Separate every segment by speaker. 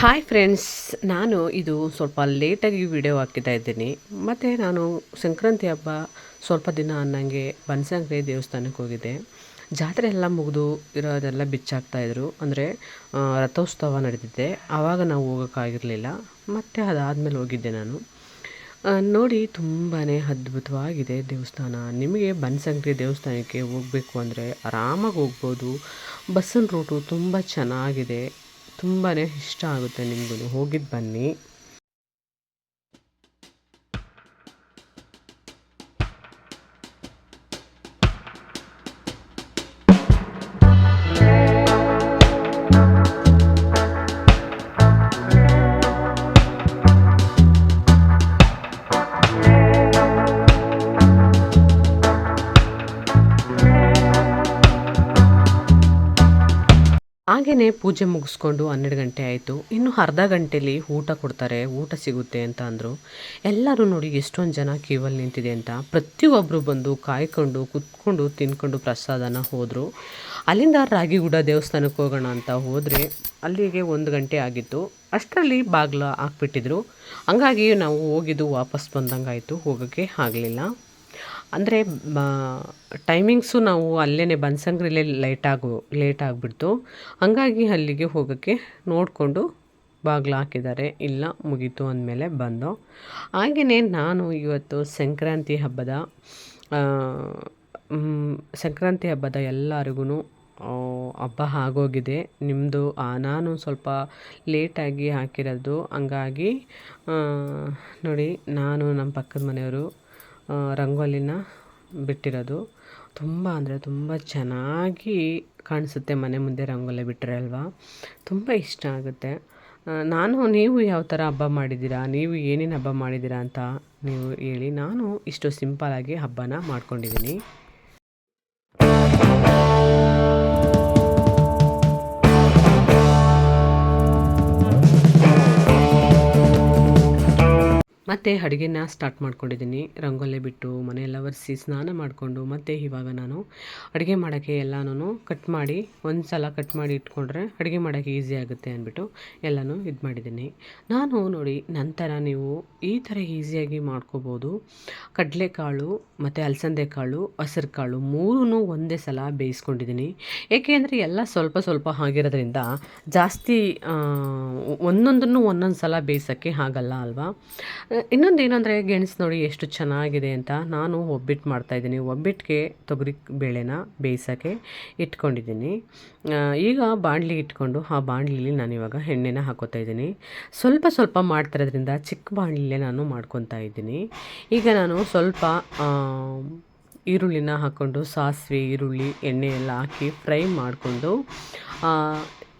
Speaker 1: Hi friends ನಾನು ಇದು ಸ್ವಲ್ಪ ಲೇಟಾಗಿ ವಿಡಿಯೋ ಹಾಕಿತಾ ಇದ್ದೀನಿ. ಮತ್ತು ನಾನು ಸಂಕ್ರಾಂತಿ ಹಬ್ಬ ಸ್ವಲ್ಪ ದಿನ ಅನ್ನಂಗೆ ಬನಶಂಕರಿ ದೇವಸ್ಥಾನಕ್ಕೆ ಹೋಗಿದ್ದೆ. ಜಾತ್ರೆ ಎಲ್ಲ ಮುಗಿದು ಇರೋದೆಲ್ಲ ಬಿಚ್ಚಾಕ್ತಾಯಿದ್ರು ಅಂದರೆ ರಥೋತ್ಸವ ನಡೆದಿದ್ದೆ ಆವಾಗ ನಾವು ಹೋಗೋಕ್ಕಾಗಿರಲಿಲ್ಲ. ಮತ್ತು ಅದಾದಮೇಲೆ ಹೋಗಿದ್ದೆ ನಾನು. ನೋಡಿ ತುಂಬಾ ಅದ್ಭುತವಾಗಿದೆ ದೇವಸ್ಥಾನ. ನಿಮಗೆ ಬನ್ಸಂಗ್ರಿ ದೇವಸ್ಥಾನಕ್ಕೆ ಹೋಗಬೇಕು ಅಂದರೆ ಆರಾಮಾಗಿ ಹೋಗ್ಬೋದು. ಬಸ್ಸಿನ ರೂಟು ತುಂಬ ಚೆನ್ನಾಗಿದೆ. ತುಂಬಾ ಇಷ್ಟ ಆಗುತ್ತೆ ನಿಮಗೂ ಹೋಗಿದ್ದು ಬನ್ನಿ. ಹಾಗೆಯೇ ಪೂಜೆ ಮುಗಿಸ್ಕೊಂಡು ಹನ್ನೆರಡು ಗಂಟೆ ಆಯಿತು. ಇನ್ನು ಅರ್ಧ ಗಂಟೆಲಿ ಊಟ ಕೊಡ್ತಾರೆ, ಊಟ ಸಿಗುತ್ತೆ ಅಂತ ಅಂದರು. ಎಲ್ಲರೂ ನೋಡಿ ಎಷ್ಟೊಂದು ಜನ ಕ್ಯೂವಲ್ಲಿ ನಿಂತಿದೆ ಅಂತ. ಪ್ರತಿಯೊಬ್ಬರು ಬಂದು ಕಾಯ್ಕೊಂಡು, ಕುತ್ಕೊಂಡು, ತಿನ್ಕೊಂಡು ಪ್ರಸಾದನ ಹೋದರು. ಅಲ್ಲಿಂದ ರಾಗಿಗುಡ ದೇವಸ್ಥಾನಕ್ಕೆ ಹೋಗೋಣ ಅಂತ ಹೋದರೆ ಅಲ್ಲಿಗೆ ಒಂದು ಗಂಟೆ ಆಗಿತ್ತು. ಅಷ್ಟರಲ್ಲಿ ಬಾಗ್ಲ ಹಾಕ್ಬಿಟ್ಟಿದ್ರು. ಹಂಗಾಗಿ ನಾವು ಹೋಗಿದ್ದು ವಾಪಸ್ ಬಂದಂಗಾಯಿತು, ಹೋಗೋಕ್ಕೆ ಆಗಲಿಲ್ಲ. ಅಂದರೆ ಟೈಮಿಂಗ್ಸು ನಾವು ಅಲ್ಲೇ ಬನಶಂಕರಿಲೇ ಲೇಟಾಗು ಲೇಟ್ ಆಗಿಬಿಡ್ತು. ಹಂಗಾಗಿ ಅಲ್ಲಿಗೆ ಹೋಗೋಕ್ಕೆ ನೋಡಿಕೊಂಡು ಬಾಗಿಲು ಹಾಕಿದ್ದಾರೆ. ಇಲ್ಲ, ಮುಗೀತು ಅಂದಮೇಲೆ ಬಂದು. ಹಾಗೆಯೇ ನಾನು ಇವತ್ತು ಸಂಕ್ರಾಂತಿ ಹಬ್ಬದ ಸಂಕ್ರಾಂತಿ ಹಬ್ಬದ ಎಲ್ಲರಿಗೂ ಹಬ್ಬ ಆಗೋಗಿದೆ. ನಿಮ್ಮದು ನಾನು ಸ್ವಲ್ಪ ಲೇಟಾಗಿ ಹಾಕಿರೋದು. ಹಂಗಾಗಿ ನೋಡಿ, ನಾನು ನಮ್ಮ ಪಕ್ಕದ ಮನೆಯವರು ರಂಗೋಲಿನ ಬಿಟ್ಟಿರೋದು. ತುಂಬ ಅಂದರೆ ತುಂಬ ಚೆನ್ನಾಗಿ ಕಾಣಿಸುತ್ತೆ ಮನೆ ಮುಂದೆ ರಂಗೋಲಿ ಬಿಟ್ಟರೆ ಅಲ್ವಾ? ತುಂಬ ಇಷ್ಟ ಆಗುತ್ತೆ. ನಾನು, ನೀವು ಯಾವ ಥರ ಹಬ್ಬ ಮಾಡಿದ್ದೀರಾ? ನೀವು ಏನೇನು ಹಬ್ಬ ಮಾಡಿದ್ದೀರಾ ಅಂತ ನೀವು ಹೇಳಿ. ನಾನು ಇಷ್ಟು ಸಿಂಪಲ್ಲಾಗಿ ಹಬ್ಬನ ಮಾಡ್ಕೊಂಡಿದ್ದೀನಿ. ಮತ್ತು ಅಡುಗೆನ ಸ್ಟಾರ್ಟ್ ಮಾಡ್ಕೊಂಡಿದ್ದೀನಿ ರಂಗೋಲೆ ಬಿಟ್ಟು ಮನೆಯೆಲ್ಲ ಒರೆಸಿ ಸ್ನಾನ ಮಾಡಿಕೊಂಡು ಮತ್ತು ಇವಾಗ ನಾನು ಅಡುಗೆ ಮಾಡೋಕ್ಕೆ ಎಲ್ಲನೂ ಕಟ್ ಮಾಡಿ ಒಂದು ಸಲ ಕಟ್ ಮಾಡಿ ಇಟ್ಕೊಂಡ್ರೆ ಅಡುಗೆ ಮಾಡೋಕ್ಕೆ ಈಸಿ ಆಗುತ್ತೆ ಅಂದ್ಬಿಟ್ಟು ಎಲ್ಲನೂ ಇದು ಮಾಡಿದ್ದೀನಿ ನಾನು ನೋಡಿ ನಂತರ ನೀವು ಈ ಥರ ಈಸಿಯಾಗಿ ಮಾಡ್ಕೋಬೋದು. ಕಡಲೆಕಾಳು ಮತ್ತು ಅಲಸಂದೆ ಕಾಳು ಹಸಿರು ಕಾಳು ಮೂರೂ ಒಂದೇ ಸಲ ಬೇಯಿಸ್ಕೊಂಡಿದ್ದೀನಿ ಏಕೆ ಅಂದರೆ ಎಲ್ಲ ಸ್ವಲ್ಪ ಸ್ವಲ್ಪ ಆಗಿರೋದ್ರಿಂದ ಜಾಸ್ತಿ ಒಂದೊಂದನ್ನು ಒಂದೊಂದು ಸಲ ಬೇಯಿಸೋಕ್ಕೆ ಆಗಲ್ಲ ಅಲ್ವಾ? ಇನ್ನೊಂದು ಏನಂದರೆ, ಗೆಣಸು ನೋಡಿ ಎಷ್ಟು ಚೆನ್ನಾಗಿದೆ ಅಂತ ನಾನು ಒಬ್ಬಿಟ್ಟು ಮಾಡ್ತಾಯಿದ್ದೀನಿ ಒಬ್ಬಿಟ್ಟಿಗೆ ತೊಗರಿ ಬೇಳೆನ ಬೇಯಿಸೋಕ್ಕೆ ಇಟ್ಕೊಂಡಿದ್ದೀನಿ. ಈಗ ಬಾಣಲಿ ಇಟ್ಕೊಂಡು, ಆ ಬಾಣಲಿಲಿ ನಾನು ಇವಾಗ ಎಣ್ಣೆನ ಹಾಕೋತಾ ಇದ್ದೀನಿ. ಸ್ವಲ್ಪ ಸ್ವಲ್ಪ ಮಾಡ್ತಿರೋದ್ರಿಂದ ಚಿಕ್ಕ ಬಾಣಲಿಲೇ ನಾನು ಮಾಡ್ಕೊತಾ ಇದ್ದೀನಿ. ಈಗ ನಾನು ಸ್ವಲ್ಪ ಈರುಳ್ಳಿನ ಹಾಕ್ಕೊಂಡು ಸಾಸಿವೆ, ಈರುಳ್ಳಿ, ಎಣ್ಣೆ ಎಲ್ಲ ಹಾಕಿ ಫ್ರೈ ಮಾಡಿಕೊಂಡು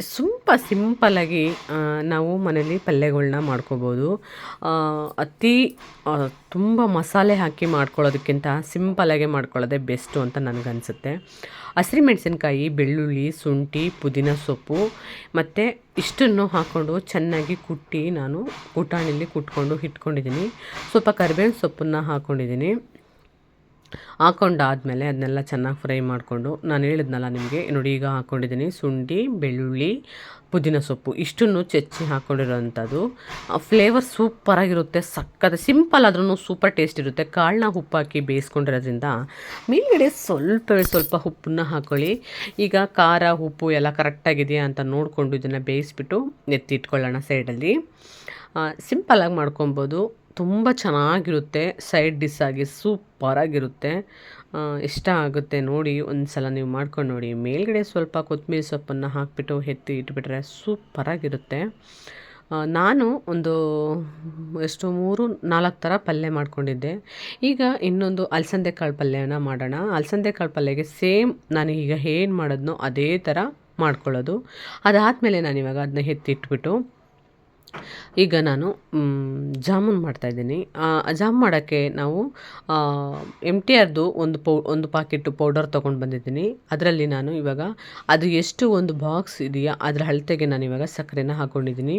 Speaker 1: ತುಂಬ ಸಿಂಪಲಾಗಿ ಆ, ನಾವು ಮನೇಲಿ ಪಲ್ಯಗಳ್ನ ಮಾಡ್ಕೋಬೋದು. ಅತಿ ತುಂಬ ಮಸಾಲೆ ಹಾಕಿ ಮಾಡ್ಕೊಳ್ಳೋದಕ್ಕಿಂತ ಸಿಂಪಲಾಗೆ ಮಾಡ್ಕೊಳ್ಳೋದೇ ಬೆಸ್ಟು ಅಂತ ನನಗನ್ಸುತ್ತೆ. ಹಸಿಮೆಣ್ಸಿನ್ಕಾಯಿ ಬೆಳ್ಳುಳ್ಳಿ ಶುಂಠಿ ಪುದೀನ ಸೊಪ್ಪು ಮತ್ತು ಇಷ್ಟನ್ನು ಹಾಕ್ಕೊಂಡು ಚೆನ್ನಾಗಿ ಕುಟ್ಟಿ ನಾನು ಕುಟಾಣಿಲಿ ಕುಟ್ಕೊಂಡು ಇಟ್ಕೊಂಡಿದ್ದೀನಿ. ಸ್ವಲ್ಪ ಕರಿಬೇವಿನ ಸೊಪ್ಪನ್ನು ಹಾಕ್ಕೊಂಡಿದ್ದೀನಿ ಹಾಕೊಂಡಾದ್ಮೇಲೆ ಅದನ್ನೆಲ್ಲ ಚೆನ್ನಾಗಿ ಫ್ರೈ ಮಾಡಿಕೊಂಡು ನಾನು ಹೇಳಿದ್ನಲ್ಲ ನಿಮಗೆ, ನೋಡಿ ಈಗ ಹಾಕ್ಕೊಂಡಿದ್ದೀನಿ ಶುಂಠಿ, ಬೆಳ್ಳುಳ್ಳಿ, ಪುದೀನ ಸೊಪ್ಪು, ಇಷ್ಟನ್ನು ಚೆಚ್ಚಿ ಹಾಕ್ಕೊಂಡಿರೋವಂಥದ್ದು ಫ್ಲೇವರ್ ಸೂಪರಾಗಿರುತ್ತೆ ಸಕ್ಕತ್ತೆ ಸಿಂಪಲ್ ಆದ್ರೂ ಸೂಪರ್ ಟೇಸ್ಟ್ ಇರುತ್ತೆ. ಕಾಳನ್ನ ಉಪ್ಪು ಹಾಕಿ ಬೇಯಿಸ್ಕೊಂಡಿರೋದ್ರಿಂದ ಮೇಲ್ಗಡೆ ಸ್ವಲ್ಪ ಸ್ವಲ್ಪ ಉಪ್ಪನ್ನ ಹಾಕ್ಕೊಳ್ಳಿ ಈಗ ಖಾರ, ಉಪ್ಪು ಎಲ್ಲ ಕರೆಕ್ಟಾಗಿದೆಯಾ ಅಂತ ನೋಡಿಕೊಂಡು ಇದನ್ನು ಬೇಯಿಸ್ಬಿಟ್ಟು ಎತ್ತಿಟ್ಕೊಳ್ಳೋಣ ಸೈಡಲ್ಲಿ ಆಗಿ ಮಾಡ್ಕೊಬೋದು. ತುಂಬ ಚೆನ್ನಾಗಿರುತ್ತೆ, ಸೈಡ್ ಡಿಸ್ ಆಗಿ ಸೂಪರಾಗಿರುತ್ತೆ ಇಷ್ಟ ಆಗುತ್ತೆ ನೋಡಿ ಒಂದು ಸಲ ನೀವು ಮಾಡ್ಕೊಂಡು ನೋಡಿ. ಮೇಲ್ಗಡೆ ಸ್ವಲ್ಪ ಕೊತ್ತಂಬರಿ ಸೊಪ್ಪನ್ನು ಹಾಕಿಬಿಟ್ಟು ಎತ್ತಿ ಇಟ್ಬಿಟ್ರೆ ಸೂಪರಾಗಿರುತ್ತೆ. ನಾನು ಒಂದು ಎಷ್ಟು ಮೂರು, ನಾಲ್ಕು ಥರ ಪಲ್ಯ ಮಾಡ್ಕೊಂಡಿದ್ದೆ. ಈಗ ಇನ್ನೊಂದು ಅಲಸಂದೆ ಕಾಳು ಪಲ್ಯನ ಮಾಡೋಣ. ಅಲಸಂದೆ ಕಾಳು ಪಲ್ಯಗೆ ಸೇಮ್ ನಾನು ಈಗ ಏನು ಮಾಡೋದ್ನೋ ಅದೇ ಥರ ಮಾಡ್ಕೊಳ್ಳೋದು. ಅದಾದಮೇಲೆ ನಾನು ಇವಾಗ ಅದನ್ನ ಎತ್ತಿಟ್ಬಿಟ್ಟು ಈಗ ನಾನು ಜಾಮೂನ್ ಮಾಡ್ತಾಯಿದ್ದೀನಿ ಜಾಮ್ ಮಾಡೋಕ್ಕೆ ನಾವು ಎಂ ಟಿ ಆರ್ದು ಒಂದು ಪೌ, ಒಂದು ಪಾಕೆಟು ಪೌಡರ್ ತೊಗೊಂಡು ಬಂದಿದ್ದೀನಿ. ಅದರಲ್ಲಿ ನಾನು ಇವಾಗ, ಅದು ಎಷ್ಟು ಒಂದು ಬಾಕ್ಸ್ ಇದೆಯಾ, ಅದರ ಅಳತೆಗೆ ನಾನು ಇವಾಗ ಸಕ್ಕರೆನ ಹಾಕ್ಕೊಂಡಿದ್ದೀನಿ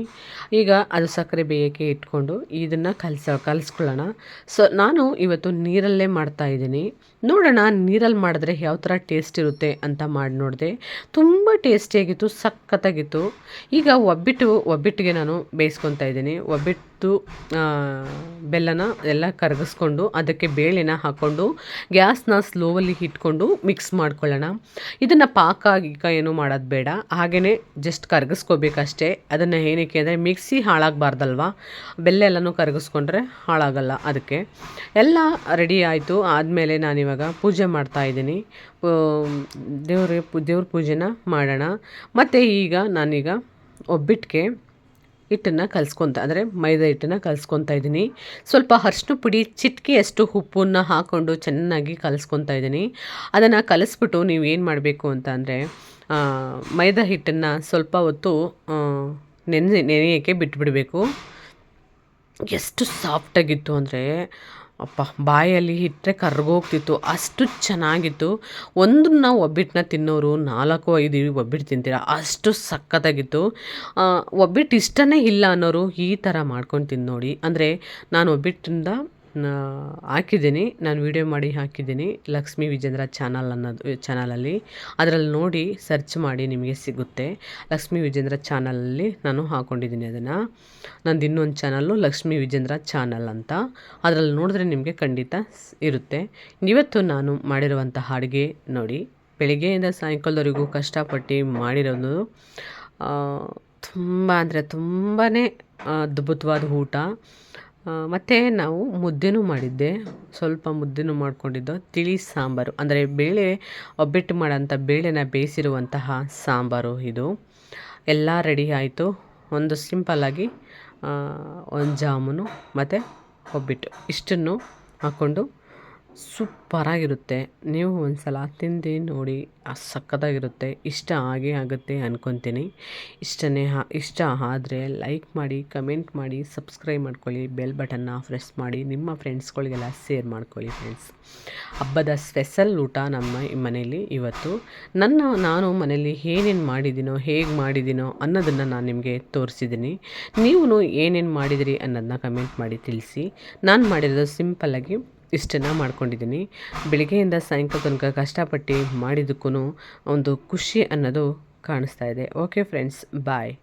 Speaker 1: ಈಗ ಅದು ಸಕ್ಕರೆ ಬೇಯೋಕ್ಕೆ ಇಟ್ಕೊಂಡು ಇದನ್ನು ಕಲಸ, ಕಲಿಸ್ಕೊಳ್ಳೋಣ. ಸೊ, ನಾನು ಇವತ್ತು ನೀರಲ್ಲೇ ಮಾಡ್ತಾಯಿದ್ದೀನಿ ನೋಡೋಣ ನೀರಲ್ಲಿ ಮಾಡಿದ್ರೆ ಯಾವ ಥರ ಟೇಸ್ಟ್ ಇರುತ್ತೆ ಅಂತ ಮಾಡಿ ನೋಡಿದೆ. ತುಂಬ ಟೇಸ್ಟಿಯಾಗಿತ್ತು, ಸಖತ್ತಾಗಿತ್ತು. ಈಗ ಒಬ್ಬಿಟ್ಟು, ಒಬ್ಬಿಟ್ಟಿಗೆ ನಾನು ಬೇಯಿಸ್ಕೊತಾ ಇದ್ದೀನಿ. ಒಬ್ಬಿಟ್ಟು ಬೆಲ್ಲನ ಎಲ್ಲ ಕರಗಿಸ್ಕೊಂಡು ಅದಕ್ಕೆ ಬೇಳೆನ ಹಾಕ್ಕೊಂಡು ಗ್ಯಾಸ್ನ ಸ್ಲೋವಲ್ಲಿ ಇಟ್ಕೊಂಡು ಮಿಕ್ಸ್ ಮಾಡ್ಕೊಳ್ಳೋಣ. ಇದನ್ನು ಪಾಕ ಗೀಕ ಏನು ಮಾಡೋದು ಬೇಡ. ಹಾಗೆಯೇ ಜಸ್ಟ್ ಕರಗಿಸ್ಕೋಬೇಕಷ್ಟೇ. ಅದನ್ನು ಏನಕ್ಕೆ ಅಂದರೆ ಮಿಕ್ಸಿ ಹಾಳಾಗಬಾರ್ದಲ್ವ? ಬೆಲ್ಲ ಎಲ್ಲನೂ ಕರಗಿಸ್ಕೊಂಡ್ರೆ ಹಾಳಾಗಲ್ಲ ಅದಕ್ಕೆ. ಎಲ್ಲ ರೆಡಿ ಆಯಿತು. ಆದಮೇಲೆ ನಾನಿವಾಗ ಪೂಜೆ ಮಾಡ್ತಾಯಿದ್ದೀನಿ ದೇವ್ರ ದೇವ್ರ ಪೂಜೆನ ಮಾಡೋಣ. ಮತ್ತು ಈಗ ನಾನೀಗ ಒಬ್ಬಿಟ್ಟಿಗೆ ಹಿಟ್ಟನ್ನು ಕಲಿಸ್ಕೊತ, ಅಂದರೆ ಮೈದಾ ಹಿಟ್ಟನ್ನು ಕಲಿಸ್ಕೊತಾ ಇದ್ದೀನಿ. ಸ್ವಲ್ಪ ಅರ್ಶಿನ ಪುಡಿ, ಚಿಟಿಕೆಯಷ್ಟು ಉಪ್ಪನ್ನು ಹಾಕ್ಕೊಂಡು ಚೆನ್ನಾಗಿ ಕಲಿಸ್ಕೊತಾ ಇದ್ದೀನಿ. ಅದನ್ನು ಕಲಿಸ್ಬಿಟ್ಟು ನೀವು ಏನು ಮಾಡಬೇಕು ಅಂತ ಅಂದರೆ ಮೈದಾ ಹಿಟ್ಟನ್ನು ಸ್ವಲ್ಪ ಹೊತ್ತು ನೆನೆ ನೆನೆಯೋಕ್ಕೆ ಬಿಟ್ಬಿಡಬೇಕು. ಎಷ್ಟು ಸಾಫ್ಟಾಗಿತ್ತು ಅಂದರೆ ಅಪ್ಪ, ಬಾಯಲ್ಲಿ ಇಟ್ಟರೆ ಕರ್ಗೋಗ್ತಿತ್ತು. ಅಷ್ಟು ಚೆನ್ನಾಗಿತ್ತು. ಒಂದನ್ನ ಒಬ್ಬಿಟ್ಟನ್ನ ತಿನ್ನೋರು, ನಾಲ್ಕು, ಐದು ಒಬ್ಬಿಟ್ಟು ತಿಂತೀರ? ಅಷ್ಟು ಸಖತ್ತಾಗಿತ್ತು. ಒಬ್ಬಿಟ್ಟು ಇಷ್ಟನೇ ಇಲ್ಲ ಅನ್ನೋರು ಈ ಥರ ಮಾಡ್ಕೊಂಡು ತಿಂದು ನೋಡಿ ಅಂದರೆ ನಾನು ಒಬ್ಬಿಟ್ಟಿಂದ ಹಾಕಿದ್ದೀನಿ. ನಾನು ವೀಡಿಯೋ ಮಾಡಿ ಹಾಕಿದ್ದೀನಿ. ಲಕ್ಷ್ಮೀ ವಿಜೇಂದ್ರ ಚಾನಲ್ ಅನ್ನೋದು ಚಾನಲಲ್ಲಿ ಅದರಲ್ಲಿ ನೋಡಿ ಸರ್ಚ್ ಮಾಡಿ ನಿಮಗೆ ಸಿಗುತ್ತೆ. ಲಕ್ಷ್ಮೀ ವಿಜೇಂದ್ರ ಚಾನಲಲ್ಲಿ ನಾನು ಹಾಕ್ಕೊಂಡಿದ್ದೀನಿ ಅದನ್ನು. ನಂದು ಇನ್ನೊಂದು ಚಾನಲ್ಲು ಲಕ್ಷ್ಮೀ ವಿಜೇಂದ್ರ ಚಾನಲ್ ಅಂತ. ಅದರಲ್ಲಿ ನೋಡಿದ್ರೆ ನಿಮಗೆ ಖಂಡಿತ ಇರುತ್ತೆ. ಇವತ್ತು ನಾನು ಮಾಡಿರುವಂಥ ಅಡುಗೆ ನೋಡಿ, ಬೆಳಿಗ್ಗೆಯಿಂದ ಸಾಯಂಕಾಲದವರೆಗೂ ಕಷ್ಟಪಟ್ಟು ಮಾಡಿರೋದು ತುಂಬ ಅಂದರೆ ತುಂಬಾ ಅದ್ಭುತವಾದ ಊಟ. ಮತ್ತು ನಾವು ಮುದ್ದೆನೂ ಮಾಡಿದ್ದೆ. ಸ್ವಲ್ಪ ಮುದ್ದೆನೂ ಮಾಡ್ಕೊಂಡಿದ್ದು. ತಿಳಿ ಸಾಂಬಾರು. ಅಂದರೆ ಬೇಳೆ ಒಬ್ಬಟ್ಟು ಮಾಡೋಂಥ ಬೇಳೆನ ಬೇಯಿಸಿರುವಂತಹ ಸಾಂಬಾರು ಇದು. ಎಲ್ಲ ರೆಡಿ ಆಯಿತು. ಒಂದು ಸಿಂಪಲ್ಲಾಗಿ ಒಂದು ಜಾಮೂನು ಮತ್ತು ಒಬ್ಬಿಟ್ಟು ಇಷ್ಟನ್ನು ಹಾಕ್ಕೊಂಡು ಸೂಪರಾಗಿರುತ್ತೆ. ನೀವು ಒಂದು ಸಲ ತಿಂದು ನೋಡಿ ಸಕ್ಕತ್ತಾಗಿರುತ್ತೆ ಇಷ್ಟ ಆಗೇ ಆಗುತ್ತೆ ಅಂದ್ಕೊತೀನಿ ಇಷ್ಟನೇ ಇಷ್ಟ ಆದರೆ ಲೈಕ್ ಮಾಡಿ, ಕಮೆಂಟ್ ಮಾಡಿ, ಸಬ್ಸ್ಕ್ರೈಬ್ ಮಾಡ್ಕೊಳ್ಳಿ, ಬೆಲ್ ಬಟನ್ನ ಪ್ರೆಸ್ ಮಾಡಿ, ನಿಮ್ಮ ಫ್ರೆಂಡ್ಸ್ಗಳಿಗೆಲ್ಲ ಶೇರ್ ಮಾಡ್ಕೊಳ್ಳಿ ಫ್ರೆಂಡ್ಸ್. ಹಬ್ಬದ ಸ್ಪೆಷಲ್ ಊಟ ನಮ್ಮ ಮನೆಯಲ್ಲಿ ಇವತ್ತು. ನನ್ನ, ನಾನು ಮನೆಯಲ್ಲಿ ಏನೇನು ಮಾಡಿದ್ದೀನೋ, ಹೇಗೆ ಮಾಡಿದ್ದೀನೋ ಅನ್ನೋದನ್ನು ನಾನು ನಿಮಗೆ ತೋರಿಸಿದ್ದೀನಿ. ನೀವು ಏನೇನು ಮಾಡಿದಿರಿ ಅನ್ನೋದನ್ನ ಕಮೆಂಟ್ ಮಾಡಿ ತಿಳಿಸಿ. ನಾನು ಮಾಡಿರೋದು ಸಿಂಪಲ್ಲಾಗಿ ಇಷ್ಟನ್ನು ಮಾಡ್ಕೊಂಡಿದ್ದೀನಿ. ಬೆಳಿಗ್ಗೆಯಿಂದ ಸಾಯಂಕಾಲ ತನಕ ಕಷ್ಟಪಟ್ಟು ಮಾಡಿದ್ದಕ್ಕೂ ಒಂದು ಖುಷಿ ಅನ್ನೋದು ಕಾಣಿಸ್ತಾ ಇದೆ. Okay friends bye